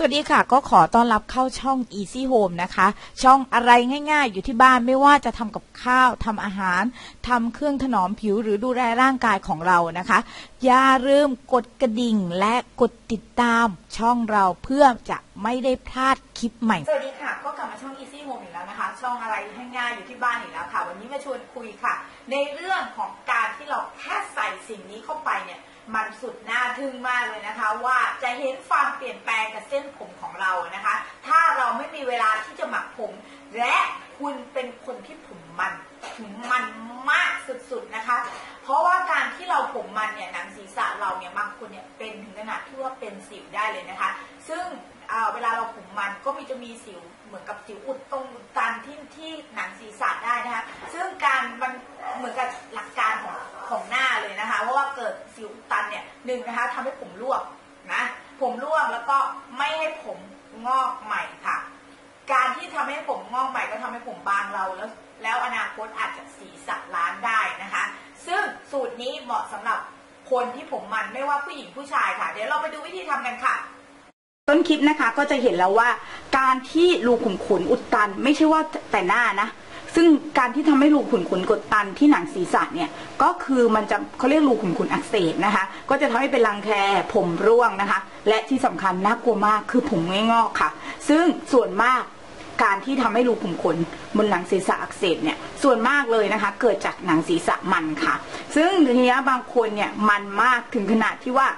สวัสดีค่ะ ก็ขอต้อนรับเข้าช่อง Easy Home นะคะ ช่องอะไรง่ายๆ อยู่ที่บ้านไม่ว่าจะทำกับข้าวทำอาหารทำเครื่องถนอมผิวหรือดูแลร่างกายของเรานะคะ อย่าลืมกดกระดิ่งและกดติดตามช่องเราเพื่อจะไม่ได้พลาดคลิปใหม่ สวัสดีค่ะ ก็กลับมาช่อง Easy Home อีกแล้วนะคะ ช่องอะไรง่ายๆอยู่ที่บ้านอีกแล้วค่ะ วันนี้มาชวนคุยค่ะ ในเรื่องของการที่เราแค่ใส่สิ่งนี้เข้าไปเนี่ย มันสุดน่าทึ่งมากเลยนะคะ ว่าจะเห็นความเปลี่ยนแปลงกับเส้นผมของเรานะคะ ถ้าเราไม่มีเวลาที่จะหมักผม และคุณเป็นคนที่ผมมันมันมากสุดๆนะคะ เพราะว่าการที่เราผมมันเนี่ยหนังศีรษะเราเนี่ยบางคนเนี่ยเป็นถึงขนาดที่ว่าเป็นสิวได้เลยนะคะ ซึ่งเเวลาเราผมมันก็มีจะมีสิวเหมือนกับสิวอุดตรงตันที่ที่หนังศีรษะได้นะคะ ซึ่งการมัน หนึ่งนะคะทำให้ผมร่วงนะผมร่วงแล้วก็ไม่ให้ผมงอกใหม่ค่ะ การที่ทำให้ผมงอกใหม่ก็ทำให้ผมบางเราแล้ว แล้วอนาคตอาจจะสีสักล้านได้นะคะ ซึ่งสูตรนี้เหมาะสำหรับคนที่ผมมันไม่ว่าผู้หญิงผู้ชายค่ะ เดี๋ยวเราไปดูวิธีทำกันค่ะต้นคลิปนะคะก็จะเห็นแล้วว่า การที่รูขุมขนอุดตัน ไม่ใช่ว่าแต่หน้านะ ซึ่งการที่ทำให้รูขุมขนกดตันที่หนังศีรษะเนี่ยก็คือมันจะเขาเรียกรูขุมขนอักเสบนะคะ ก็จะทำให้เป็นรังแคผมร่วงนะคะ และที่สำคัญน่ากลัวมากคือผมไม่งอกค่ะ ซึ่งส่วนมากการที่ทำให้รูขุมขนบนหนังศีรษะอักเสบเนี่ยส่วนมากเลยนะคะ เกิดจากหนังศีรษะมันค่ะ ซึ่งทีนี้บางคนเนี่ยมันมากถึงขนาดที่ว่า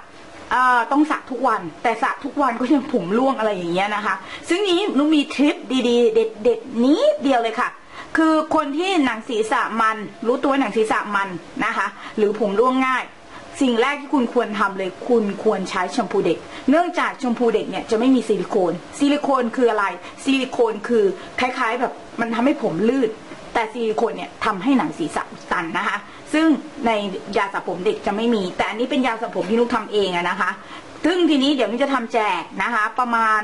ต้องสระทุกวัน แต่สระทุกวันก็ยังผมร่วงอะไรอย่างเงี้ยนะคะ ซึ่งนี้นุมีทริปดีๆ เด็ดๆนี้เดียวเลยค่ะ คือคนที่หนังศีรษะมัน รู้ตัวหนังศีรษะมันนะคะ หรือผมร่วงง่าย สิ่งแรกที่คุณควรทำเลย คุณควรใช้แชมพูเด็ก เนื่องจากแชมพูเด็กเนี่ยจะไม่มีซิลิโคน ซิลิโคนคืออะไร ซิลิโคนคือคล้ายๆแบบมันทำให้ผมลื่นแต่ซิลิโคนเนี่ยทำให้หนังศีรษะตันนะคะ ซึ่งในยาสระผมเด็กจะไม่มี แต่อันนี้เป็นยาสระผมที่นุกทำเองอะนะคะ ซึ่งทีนี้เดี๋ยวนุกจะทำแจกนะคะ ประมาณ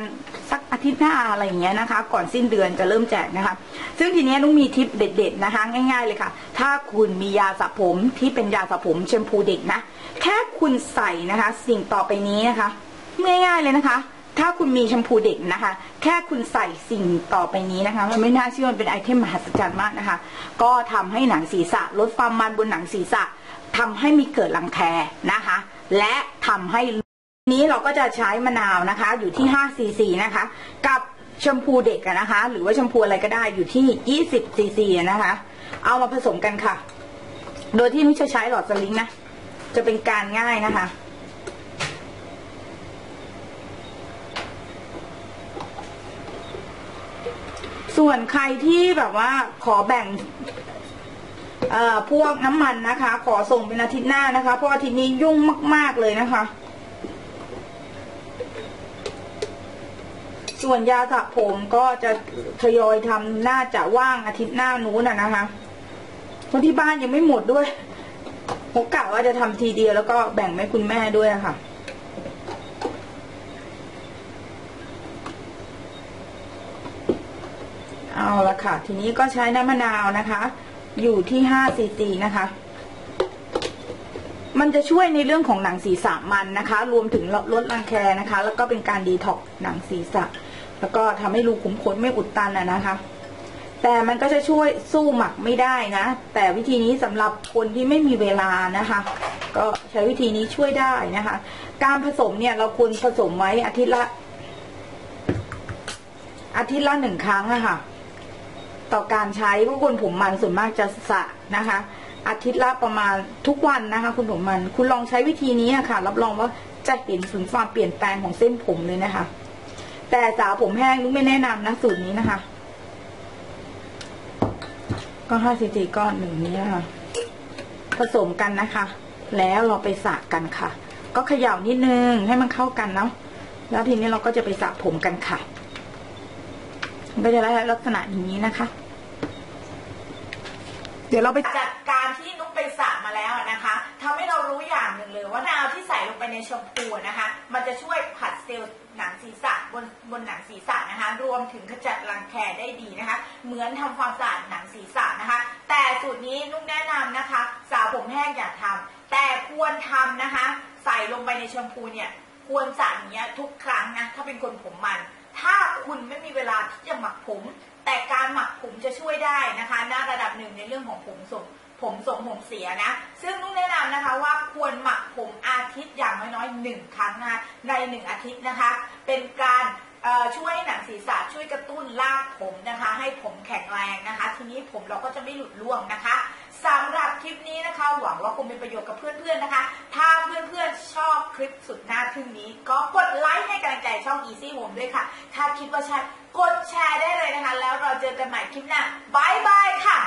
สักอาทิตย์หน้าอะไรอย่างเงี้ยนะคะ ก่อนสิ้นเดือนจะเริ่มแจกนะคะ ซึ่งทีนี้นุกมีทิปเด็ด ๆ นะคะ ง่าย ๆเลยค่ะ ถ้าคุณมียาสระผมที่เป็นยาสระผมแชมพูเด็กนะแค่คุณใส่นะคะ สิ่งต่อไปนี้นะคะง่ายๆเลยนะคะ ถ้าคุณมีแชมพูเด็กนะคะ แค่คุณใส่สิ่งต่อไปนี้นะคะ มันไม่น่าเชื่อมันเป็นไอเทมมหัศจรรย์มากนะคะ ก็ทำให้หนังศีรษะลดความมันบนหนังศีรษะทำให้มีเกิดรังแคนะคะ และทำให้ นี้เราก็จะใช้มะนาวนะคะ อยู่ที่5ซีซีนะคะ กับแชมพูเด็กนะคะ หรือว่าแชมพูอะไรก็ได้อยู่ที่20ซีซีนะคะ เอามาผสมกันค่ะ โดยที่นุชจะใช้หลอดสลิงนะจะเป็นการง่ายนะคะส่วนใครที่แบบว่าขอแบ่งเอ่อพวกน้ำมันนะคะ ขอส่งเป็นอาทิตย์หน้านะคะ เพราะอาทิตย์นี้ยุ่งมาก ๆเลยนะคะ ส่วนยาสระผมก็จะทยอยทำน่าจะว่างอาทิตย์หน้านู้นน่ะนะคะเพราะที่บ้านยังไม่หมดด้วยผมกะว่าจะทำทีเดียวแล้วก็แบ่งให้คุณแม่ด้วยะค่ะเอาละค่ะ ทีนี้ก็ใช้น้ำมะนาวนะคะ อยู่ที่5ซีซีนะคะ มันจะช่วยในเรื่องของหนังศีรษะมันนะคะ รวมถึงลดรังแคนะคะ แล้วก็เป็นการดีท็อกหนังศีรษะ แล้วก็ทำให้รูขุมขนไม่อุดตันอะนะคะ แต่มันก็จะช่วยสู้หมักไม่ได้นะ แต่วิธีนี้สำหรับคนที่ไม่มีเวลานะคะ ก็ใช้วิธีนี้ช่วยได้นะคะ การผสมเนี่ยเราควรผสมไว้อาทิตย์ละ อาทิตย์ละหนึ่งครั้งอะค่ะ ต่อการใช้เพราะคนผมมันส่วนมากจะสะนะคะอาทิตย์ละประมาณทุกวันนะคะ คุณผมมัน คุณลองใช้วิธีนี้อะค่ะ รับรองว่าจะเห็นถึงความเปลี่ยนแปลงของเส้นผมเลยนะคะ แต่สาวผมแห้งนุ้ไม่แนะนำนะสูตรนี้นะคะ ก็ห้าซีซีก้อนหนึ่งนี้ค่ะ ผสมกันนะคะ แล้วเราไปสระกันค่ะ ก็เขย่านิดนึงให้มันเข้ากันเนาะแล้วทีนี้เราก็จะไปสระผมกันค่ะมันก็จะได้ลักษณะอย่างนี้นะคะ เดี๋ยวเราไปจากการ ใส่ลงไปในแชมพูนะคะ มันจะช่วยผัดเซลล์หนังศีรษะบนบนหนังศีรษะนะคะ รวมถึงขจัดรังแคได้ดีนะคะ เหมือนทำความสะอาดหนังศีรษะนะคะ แต่สูตรนี้นุ๊กแนะนำนะคะสาวผมแห้งอย่าทำแต่ควรทำนะคะ ใส่ลงไปในแชมพูเนี่ยควรสระอย่างเนี้ยทุกครั้งนะถ้าเป็นคนผมมัน ถ้าคุณไม่มีเวลาที่จะหมักผม แต่การหมักผมจะช่วยได้นะคะณระดับหนึ่งในเรื่องของผมส่ง ผมส่งผมเสียนะ ซึ่งนุ้งแนะนำนะคะว่าควรหมักผมอาทิตย์อย่างน้อยๆหนึ่งครั้งนะในหนึ่งอาทิตย์นะคะ เป็นการช่วยหนังศีรษะช่วยกระตุ้นรากผมนะคะ ให้ผมแข็งแรงนะคะ ทีนี้ผมเราก็จะไม่หลุดร่วงนะคะสำหรับคลิปนี้นะคะ หวังว่าคงเป็นประโยชน์กับเพื่อนๆนะคะ ถ้าเพื่อนๆชอบคลิปสุดน่าทึ่งนี้ ก็กดไลค์ให้กำลังใจช่อง Easy Home ด้วยค่ะ ถ้าคิดว่าใช่กดแชร์ได้เลยนะคะ แล้วเราเจอกันใหม่คลิปหน้าบายบายค่ะ